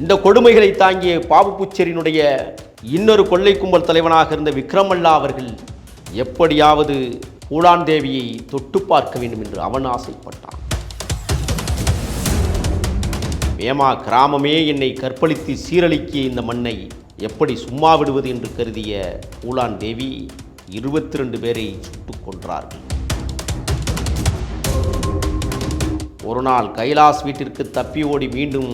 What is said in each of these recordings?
இந்த கொடுமைகளை தாங்கிய பாபுப்புச்சேரியினுடைய இன்னொரு கொள்ளை கும்பல் தலைவனாக இருந்த விக்ரமல்லா அவர்கள் எப்படியாவது பூலான் தேவியை தொட்டு பார்க்க வேண்டும் என்று அவன் ஆசைப்பட்டான். வேமா கிராமமே என்னை கற்பழித்து சீரழிக்கிய இந்த மண்ணை எப்படி சும்மா விடுவது என்று கருதிய பூலான் தேவி இருபத்தி ரெண்டு பேரை சுட்டுக் கொன்றார்கள். ஒரு நாள் கைலாஸ் வீட்டிற்கு தப்பி ஓடி மீண்டும்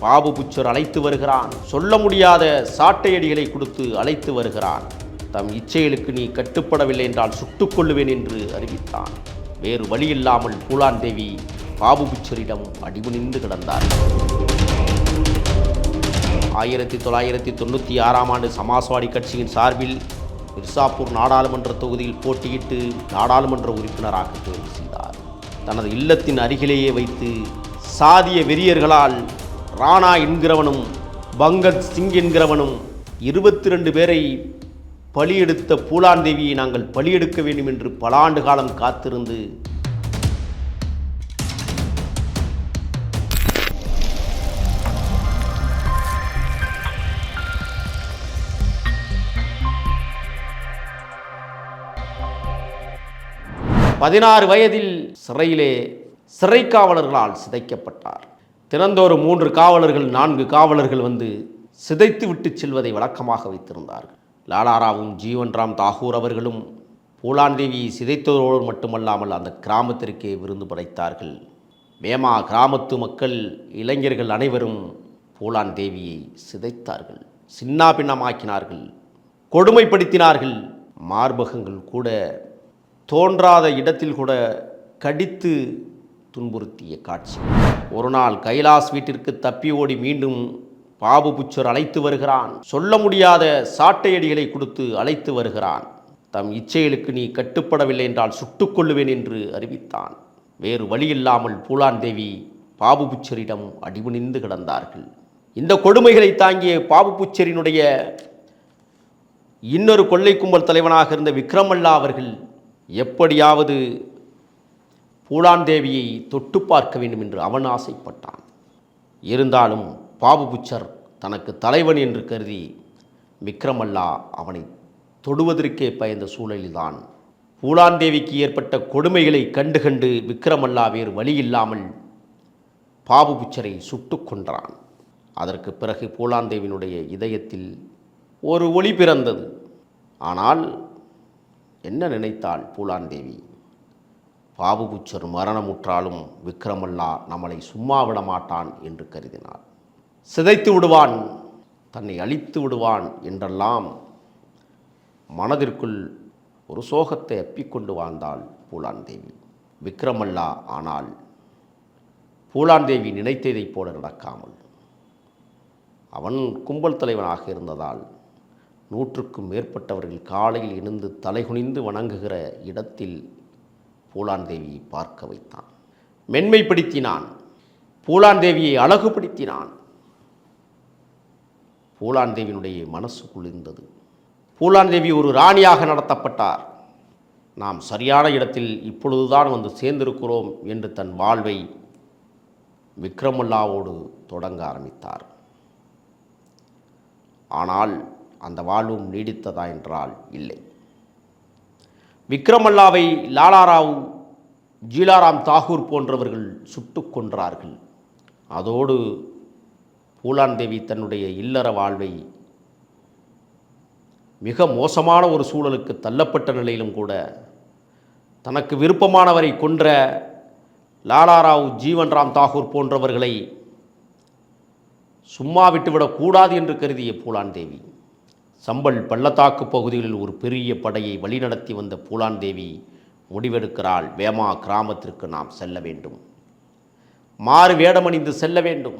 பாபு புச்சர் அழைத்து வருகிறான். சொல்ல முடியாத சாட்டையடிகளை கொடுத்து அழைத்து வருகிறான். தம் இச்சைகளுக்கு நீ கட்டுப்படவில்லை என்றால் சுட்டுக் கொள்ளுவேன் என்று அறிவித்தான். வேறு வழியில்லாமல் பூலான் தேவி பாபு புச்சரிடம் அடிபணிந்து கிடந்தார். ஆயிரத்தி தொள்ளாயிரத்தி தொண்ணூற்றி ஆறாம் ஆண்டு சமாஜ்வாடி கட்சியின் சார்பில் மிர்சாப்பூர் நாடாளுமன்ற தொகுதியில் போட்டியிட்டு நாடாளுமன்ற உறுப்பினராக தேர்வு செய்தார். தனது இல்லத்தின் அருகிலேயே வைத்து சாதிய வெறியர்களால் ராணா என்கிறவனும் பங்கத் சிங் என்கிறவனும் இருபத்தி ரெண்டு பேரை பலியெடுத்த பூலான் தேவியை நாங்கள் பலியெடுக்க வேண்டும் என்று பல ஆண்டு காலம் காத்திருந்து பதினாறு வயதில் சிறையிலே சிறைக்காவலர்களால் சிதைக்கப்பட்டார். தினந்தோறும் மூன்று காவலர்கள் நான்கு காவலர்கள் வந்து சிதைத்து விட்டு செல்வதை வழக்கமாக வைத்திருந்தார்கள். லாலாராவும் ஜீவன்ராம் தாகூர் அவர்களும் பூலாந்தேவியை சிதைத்ததோடு மட்டுமல்லாமல் அந்த கிராமத்திற்கே விருந்து படைத்தார்கள். மேமா கிராமத்து மக்கள் இளைஞர்கள் அனைவரும் பூலான் தேவியை சிதைத்தார்கள் சின்னாபின்னமாக்கினார்கள் கொடுமைப்படுத்தினார்கள். மார்பகங்கள் கூட தோன்றாத இடத்தில் கூட கடித்து துன்புறுத்திய காட்சி. ஒரு நாள் கைலாஸ் வீட்டிற்கு தப்பி ஓடி மீண்டும் பாபு புச்சர் அழைத்து வருகிறான். சொல்ல முடியாத சாட்டையடிகளை கொடுத்து அழைத்து வருகிறான். தம் இச்சைகளுக்கு நீ கட்டுப்படவில்லை என்றால் சுட்டுக்கொள்ளுவேன் என்று அறிவித்தான். வேறு வழியில்லாமல் பூலான் தேவி பாபு புச்சரிடம் அடிபணிந்து கிடந்தார்கள். இந்த கொடுமைகளை தாங்கிய பாபு புச்சரினுடைய இன்னொரு கொள்ளை கும்பல் தலைவனாக இருந்த விக்ரமல்லா அவர்கள் எப்படியாவது பூலான் தேவியை தொட்டு பார்க்க வேண்டும் என்று அவன் ஆசைப்பட்டான். இருந்தாலும் பாபுபுச்சர் தனக்கு தலைவன் என்று கருதி விக்ரமல்லா அவனை தொடுவதற்கே பயந்த சூழலில்தான் பூலான் தேவிக்கு ஏற்பட்ட கொடுமைகளை கண்டு கண்டு விக்ரமல்லா வேறு வழியில்லாமல் பாபு புச்சரை சுட்டுக் கொன்றான். அதற்கு பிறகு பூலாந்தேவினுடைய இதயத்தில் ஒரு ஒளி பிறந்தது. ஆனால் என்ன நினைத்தாள் பூலாந்தேவி பாபுபுச்சர் மரணமுற்றாலும் விக்ரமல்லா நம்மளை சும்மா விட மாட்டான் என்று கருதினாள் சிதைத்து விடுவான் தன்னை அழித்து விடுவான் என்றெல்லாம் மனதிற்குள் ஒரு சோகத்தை அப்பிக்கொண்டு வாழ்ந்தாள் பூலாந்தேவி விக்ரமல்லா ஆனால் பூலாந்தேவி நினைத்ததைப் போல நடக்காமல் அவன் கும்பல் தலைவனாக இருந்ததால் நூற்றுக்கும் மேற்பட்டவர்கள் காலையில் எழுந்து தலைகுனிந்து வணங்குகிற இடத்தில் பூலான் தேவியை பார்க்க வைத்தான். மென்மைப்படுத்தினான். பூலான் தேவியை அழகுபடுத்தினான். பூலான் தேவியினுடைய மனசு குளிர்ந்தது. பூலான் தேவி ஒரு ராணியாக நடத்தப்பட்டார். நாம் சரியான இடத்தில் இப்பொழுதுதான் வந்து சேர்ந்திருக்கிறோம் என்று தன் வாழ்வை விக்ரமுல்லாவோடு தொடங்க ஆரம்பித்தார். ஆனால் அந்த வாழ்வும் நீடித்ததா என்றால் இல்லை. விக்ரமல்லாவை லாலாராவ் ஜீலாராம் தாகூர் போன்றவர்கள் சுட்டுக் கொன்றார்கள். அதோடு பூலான் தேவி தன்னுடைய இல்லற வாழ்வை மிக மோசமான ஒரு சூழலுக்கு தள்ளப்பட்ட நிலையிலும் கூட தனக்கு விருப்பமானவரை கொன்ற லாலாராவ் ஜீவன்ராம் தாகூர் போன்றவர்களை சும்மா விட்டுவிடக்கூடாது என்று கருதிய பூலான் தேவி சம்பல் பள்ளத்தாக்கு பகுதிகளில் ஒரு பெரிய படையை வழிநடத்தி வந்த பூலான் தேவி முடிவெடுக்கிறாள். வேமா கிராமத்திற்கு நாம் செல்ல வேண்டும். மாறு வேடமணிந்து செல்ல வேண்டும்.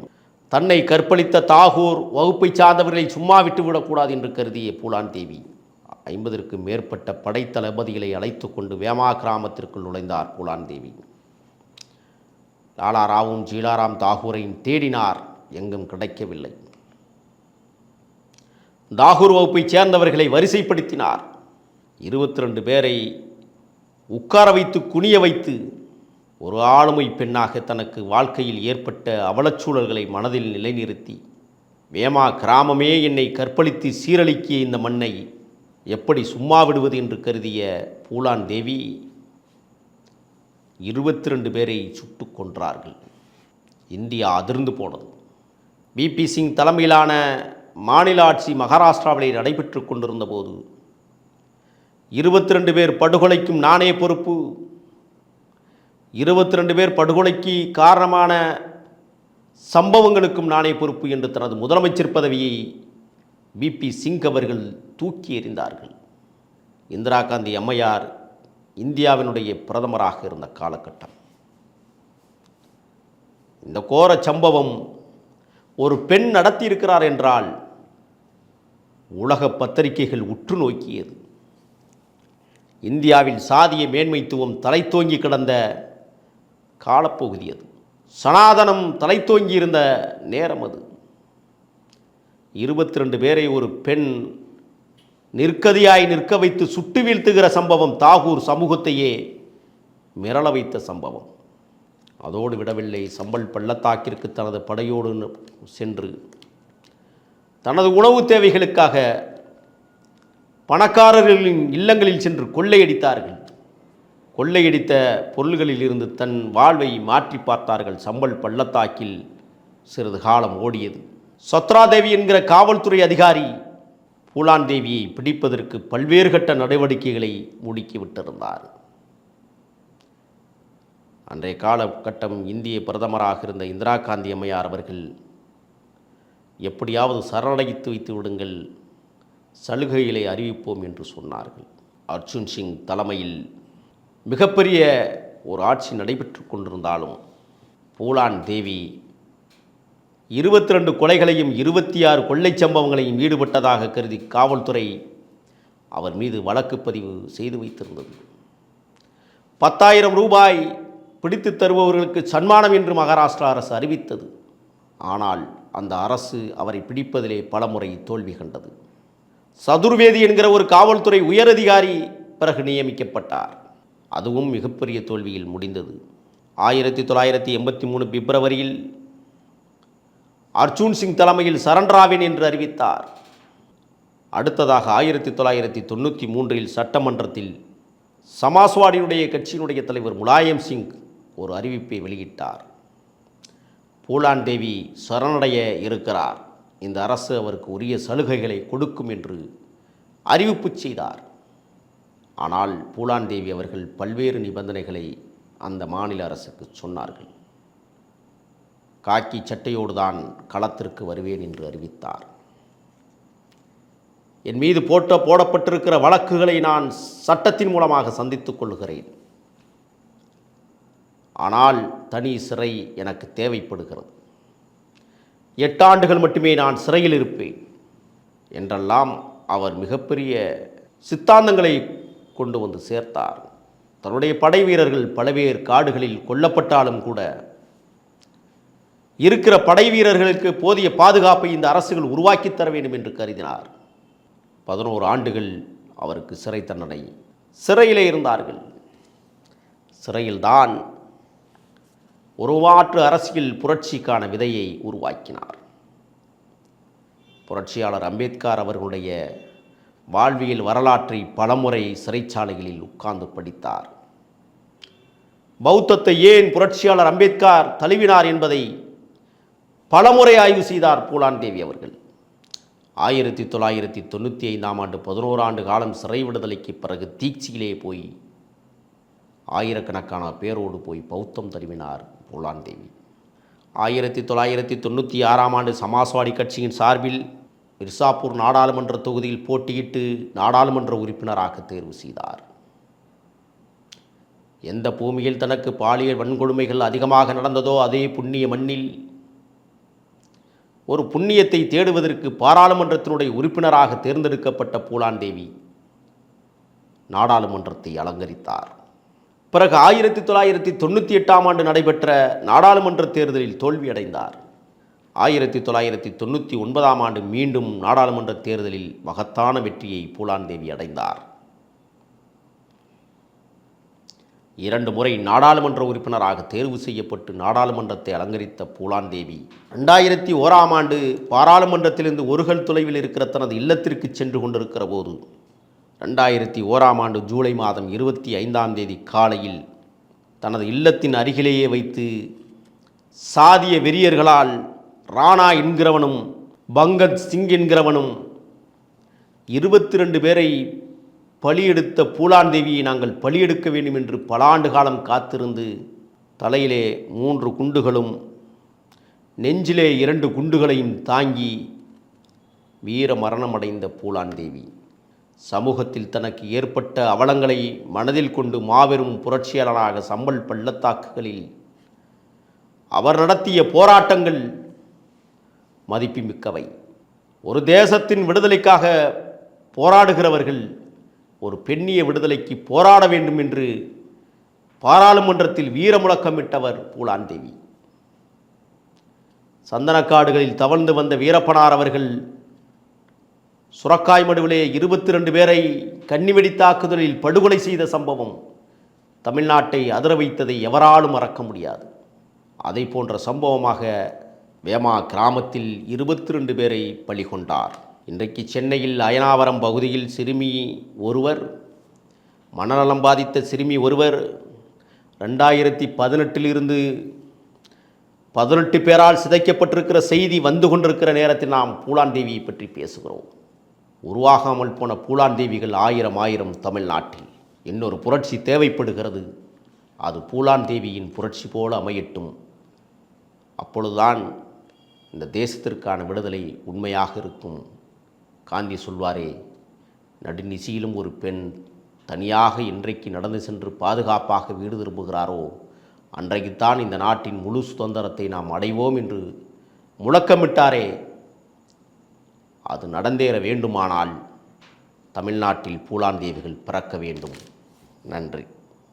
தன்னை கற்பழித்த தாகூர் வகுப்பை சார்ந்தவர்களை சும்மா விட்டுவிடக்கூடாது என்று கருதிய பூலான் தேவி ஐம்பதற்கு மேற்பட்ட படைத்தளபதிகளை அழைத்து கொண்டு வேமா கிராமத்திற்குள் நுழைந்தார் பூலான் தேவி. லாலாராவும் ஜீலாராம் தாகூரையும் தேடினார். எங்கும் கிடைக்கவில்லை. தாகூர் வகுப்பைச் சேர்ந்தவர்களை வரிசைப்படுத்தினார். இருபத்தி ரெண்டு பேரை உட்கார வைத்து குனிய வைத்து ஒரு ஆளுமை பெண்ணாக தனக்கு வாழ்க்கையில் ஏற்பட்ட அவலச்சூழல்களை மனதில் நிலைநிறுத்தி வேமா கிராமமே என்னை கற்பழித்து சீரழிக்கிய இந்த மண்ணை எப்படி சும்மா விடுவது என்று கருதிய பூலான் தேவி இருபத்தி ரெண்டு பேரை சுட்டுக் கொன்றார்கள். இந்தியா அதிர்ந்து போனது. பிபி சிங் தலைமையிலான மாநில ஆட்சி மகாராஷ்டிராவிலே நடைபெற்று கொண்டிருந்த போது இருபத்தி ரெண்டு பேர் படுகொலைக்கும் நானே பொறுப்பு. இருபத்தி ரெண்டு பேர் படுகொலைக்கு காரணமான சம்பவங்களுக்கும் நானே பொறுப்பு என்று தனது முதலமைச்சர் பதவியை பிபி சிங் அவர்கள் தூக்கி எறிந்தார்கள். இந்திரா காந்தி அம்மையார் இந்தியாவினுடைய பிரதமராக இருந்த காலகட்டம். இந்த கோர சம்பவம் ஒரு பெண் நடத்தியிருக்கிறார் என்றால் உலக பத்திரிகைகள் உற்று நோக்கியது. இந்தியாவில் சாதிய மேன்மைத்துவம் தலைத்தோங்கி கிடந்த காலப்பகுதி அது சனாதனம் தலைத்தோங்கி இருந்த நேரம் அது. இருபத்தி ரெண்டு பேரை ஒரு பெண் நிற்கதியாய் நிற்க வைத்து சுட்டு வீழ்த்துகிற சம்பவம் தாகூர் சமூகத்தையே மிரள வைத்த சம்பவம். அதோடு விடவில்லை சம்பல் பள்ளத்தாக்கிற்கு தனது படையோடு சென்று தனது உணவு தேவைகளுக்காக பணக்காரர்களின் இல்லங்களில் சென்று கொள்ளையடித்தார்கள். கொள்ளையடித்த பொருள்களில் இருந்து தன் வாழ்வை மாற்றி பார்த்தார்கள். சம்பல் பள்ளத்தாக்கில் சிறிது காலம் ஓடியது. சத்ராதேவி என்கிற காவல்துறை அதிகாரி பூலான் தேவியை பிடிப்பதற்கு பல்வேறு கட்ட நடவடிக்கைகளை முடுக்கிவிட்டிருந்தார் அன்றைய காலகட்டம் இந்திய பிரதமராக இருந்த இந்திரா காந்தி அம்மையார் அவர்கள் எப்படியாவது சரணடைத்து வைத்து விடுங்கள். சலுகைகளை அறிவிப்போம் என்று சொன்னார்கள். அர்ஜுன் சிங் தலைமையில் மிகப்பெரிய ஒரு ஆட்சி நடைபெற்று கொண்டிருந்தாலும் பூலான் தேவி இருபத்தி ரெண்டு கொலைகளையும் இருபத்தி ஆறு கொள்ளைச் சம்பவங்களையும் ஈடுபட்டதாக கருதி காவல்துறை அவர் மீது வழக்கு பதிவு செய்து வைத்திருந்தது. பத்தாயிரம் ரூபாய் பிடித்து தருபவர்களுக்கு சன்மானம் என்று மகாராஷ்டிரா அரசு அறிவித்தது. ஆனால் அந்த அரசு அவரை பிடிப்பதிலே பலமுறை தோல்வி கண்டது. சதுர்வேதி என்கிற ஒரு காவல்துறை உயரதிகாரி பிறகு நியமிக்கப்பட்டார். அதுவும் மிகப்பெரிய தோல்வியில் முடிந்தது. ஆயிரத்தி தொள்ளாயிரத்தி எண்பத்தி மூணு பிப்ரவரியில் அர்ஜுன் சிங் தலைமையில் சரண்ராவின் என்று அறிவித்தார். அடுத்ததாக ஆயிரத்தி தொள்ளாயிரத்தி தொண்ணூற்றி மூன்றில் சட்டமன்றத்தில் சமாஸ்வாடியுடைய கட்சியினுடைய தலைவர் முலாயம் சிங் ஒரு அறிவிப்பை வெளியிட்டார். பூலான் தேவி சரணடைய இருக்கிறார். இந்த அரசு அவருக்கு உரிய சலுகைகளை கொடுக்கும் என்று அறிவிப்பு செய்தார். ஆனால் பூலான் தேவி அவர்கள் பல்வேறு நிபந்தனைகளை அந்த மாநில அரசுக்கு சொன்னார்கள். காக்கி சட்டையோடு தான் களத்திற்கு வருவேன் என்று அறிவித்தார். என் மீது போட்ட போடப்பட்டிருக்கிற வழக்குகளை நான் சட்டத்தின் மூலமாக சந்தித்துக் கொள்கிறேன் ஆனால் தனி சிறை எனக்கு தேவைப்படுகிறது. எட்டாண்டுகள் மட்டுமே நான் சிறையில் இருப்பேன் என்றெல்லாம் அவர் மிகப்பெரிய சித்தாந்தங்களை கொண்டு வந்து சேர்த்தார். தன்னுடைய படை வீரர்கள் பல பேர் காடுகளில் கொல்லப்பட்டாலும் கூட இருக்கிற படை வீரர்களுக்கு போதிய பாதுகாப்பை இந்த அரசுகள் உருவாக்கித் தர வேண்டும் என்று கருதினார். பதினோரு ஆண்டுகள் அவருக்கு சிறை தண்டனை. சிறையிலே இருந்தார்கள். சிறையில்தான் உருவாற்று அரசியல் புரட்சிக்கான விதையை உருவாக்கினார். புரட்சியாளர் அம்பேத்கர் அவர்களுடைய வாழ்வியல் வரலாற்றை பலமுறை சிறைச்சாலைகளில் உட்கார்ந்து படித்தார். பௌத்தத்தை ஏன் புரட்சியாளர் அம்பேத்கர் தழுவினார் என்பதை பலமுறை ஆய்வு செய்தார் பூலான் தேவி அவர்கள். ஆயிரத்தி தொள்ளாயிரத்தி தொண்ணூற்றி ஐந்தாம் ஆண்டு பதினோரு ஆண்டு காலம் சிறை விடுதலைக்கு பிறகு தீட்சியிலே போய் ஆயிரக்கணக்கான பேரோடு போய் பௌத்தம் தருவினார் பூலாந்தேவி ஆயிரத்தி தொள்ளாயிரத்தி தொண்ணூற்றி ஆறாம் ஆண்டு சமாஜ்வாடி கட்சியின் சார்பில் மிர்சாப்பூர் நாடாளுமன்ற தொகுதியில் போட்டியிட்டு நாடாளுமன்ற உறுப்பினராக தேர்வு செய்தார். எந்த பூமியில் தனக்கு பாலியல் வன்கொடுமைகள் அதிகமாக நடந்ததோ அதே புண்ணிய மண்ணில் ஒரு புண்ணியத்தை தேடுவதற்கு பாராளுமன்றத்தினுடைய உறுப்பினராக தேர்ந்தெடுக்கப்பட்ட பூலாந்தேவி நாடாளுமன்றத்தை அலங்கரித்தார். பிறகு ஆயிரத்தி தொள்ளாயிரத்தி தொண்ணூற்றி எட்டாம் ஆண்டு நடைபெற்ற நாடாளுமன்ற தேர்தலில் தோல்வியடைந்தார். ஆயிரத்தி தொள்ளாயிரத்தி தொண்ணூற்றி ஒன்பதாம் ஆண்டு மீண்டும் நாடாளுமன்ற தேர்தலில் மகத்தான வெற்றியை பூலாந்தேவி அடைந்தார். இரண்டு முறை நாடாளுமன்ற உறுப்பினராக தேர்வு செய்யப்பட்டு நாடாளுமன்றத்தை அலங்கரித்த பூலாந்தேவி ரெண்டாயிரத்தி ஓராம் ஆண்டு பாராளுமன்றத்திலிருந்து ஒருகல் தொலைவில் இருக்கிற தனது இல்லத்திற்கு சென்று கொண்டிருக்கிற போது ரெண்டாயிரத்தி ஓராம் ஆண்டு ஜூலை மாதம் இருபத்தி ஐந்தாம் தேதி காலையில் தனது இல்லத்தின் அருகிலேயே வைத்து சாதிய வெறியர்களால் ராணா என்கிறவனும் பங்கத் சிங் என்கிறவனும் இருபத்தி ரெண்டு பேரை பலியெடுத்த பூலான் தேவியை நாங்கள் பலியெடுக்க வேண்டும் என்று பல ஆண்டு காலம் காத்திருந்து தலையிலே மூன்று குண்டுகளும் நெஞ்சிலே இரண்டு குண்டுகளையும் தாங்கி வீர மரணமடைந்த பூலான் தேவி சமூகத்தில் தனக்கு ஏற்பட்ட அவலங்களை மனதில் கொண்டு மாபெரும் புரட்சியாளராக சம்பல் பள்ளத்தாக்குகளில் அவர் நடத்திய போராட்டங்கள் மதிப்புமிக்கவை. ஒரு தேசத்தின் விடுதலைக்காக போராடுகிறவர்கள் ஒரு பெண்ணிய விடுதலைக்கு போராட வேண்டும் என்று பாராளுமன்றத்தில் வீர முழக்கமிட்டவர் பூலான் தேவி. சந்தனக்காடுகளில் தவழ்ந்து வந்த வீரப்பனார் அவர்கள் சுரக்காய் மடுவிலே இருபத்தி ரெண்டு பேரை கன்னிவெடி தாக்குதலில் படுகொலை செய்த சம்பவம் தமிழ்நாட்டை அதிர வைத்ததை எவராலும் மறக்க முடியாது. அதை போன்ற சம்பவமாக வேமா கிராமத்தில் இருபத்தி ரெண்டு பேரை பலி கொண்டார் இன்றைக்கு சென்னையில் அயனாவரம் பகுதியில் சிறுமி ஒருவர் மனநலம் பாதித்த சிறுமி ஒருவர் ரெண்டாயிரத்தி பதினெட்டிலிருந்து பதினெட்டு பேரால் சிதைக்கப்பட்டிருக்கிற செய்தி வந்து கொண்டிருக்கிற நேரத்தில் நாம் பூலாந்தேவியை பற்றி பேசுகிறோம். உருவாகாமல் போன பூலான் தேவிகள் ஆயிரம் ஆயிரம் தமிழ்நாட்டில். இன்னொரு புரட்சி தேவைப்படுகிறது. அது பூலான் தேவியின் புரட்சி போல அமையட்டும். அப்பொழுதுதான் இந்த தேசத்திற்கான விடுதலை உண்மையாக இருக்கும். காந்தி சொல்வாரே நடுநிசியிலும் ஒரு பெண் தனியாக இன்றைக்கு நடந்து சென்று பாதுகாப்பாக வீடு திரும்புகிறாரோ அன்றைக்குத்தான் இந்த நாட்டின் முழு சுதந்திரத்தை நாம் அடைவோம் என்று முழக்கமிட்டாரே. அது நடந்தேற வேண்டுமானால் தமிழ்நாட்டில் பூலான் தேவிகள் பிறக்க வேண்டும். நன்றி.